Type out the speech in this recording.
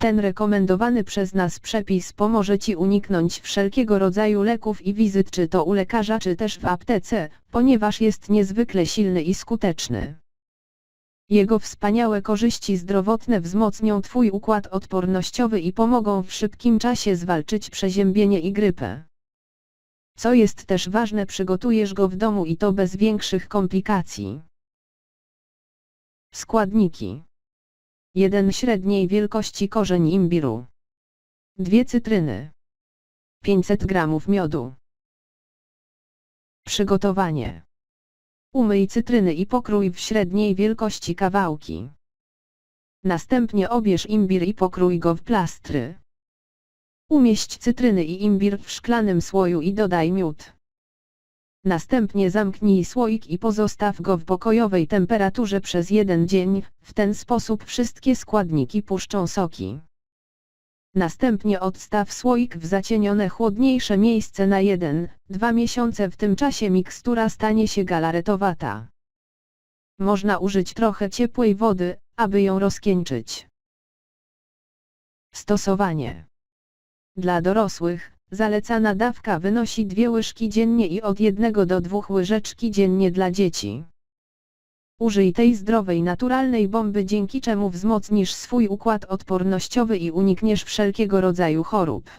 Ten rekomendowany przez nas przepis pomoże Ci uniknąć wszelkiego rodzaju leków i wizyt czy to u lekarza czy też w aptece, ponieważ jest niezwykle silny i skuteczny. Jego wspaniałe korzyści zdrowotne wzmocnią Twój układ odpornościowy i pomogą w szybkim czasie zwalczyć przeziębienie i grypę. Co jest też ważne przygotujesz go w domu i to bez większych komplikacji. Składniki 1 średniej wielkości korzeń imbiru 2 cytryny 500 g miodu Przygotowanie Umyj cytryny i pokrój w średniej wielkości kawałki. Następnie obierz imbir i pokrój go w plastry. Umieść cytryny i imbir w szklanym słoju i dodaj miód. Następnie zamknij słoik i pozostaw go w pokojowej temperaturze przez jeden dzień, w ten sposób wszystkie składniki puszczą soki. Następnie odstaw słoik w zacienione chłodniejsze miejsce na 1-2 miesiące w tym czasie mikstura stanie się galaretowata. Można użyć trochę ciepłej wody, aby ją rozcieńczyć. Stosowanie Dla dorosłych, zalecana dawka wynosi 2 łyżki dziennie i od 1 do 2 łyżeczki dziennie dla dzieci. Użyj tej zdrowej naturalnej bomby dzięki czemu wzmocnisz swój układ odpornościowy i unikniesz wszelkiego rodzaju chorób.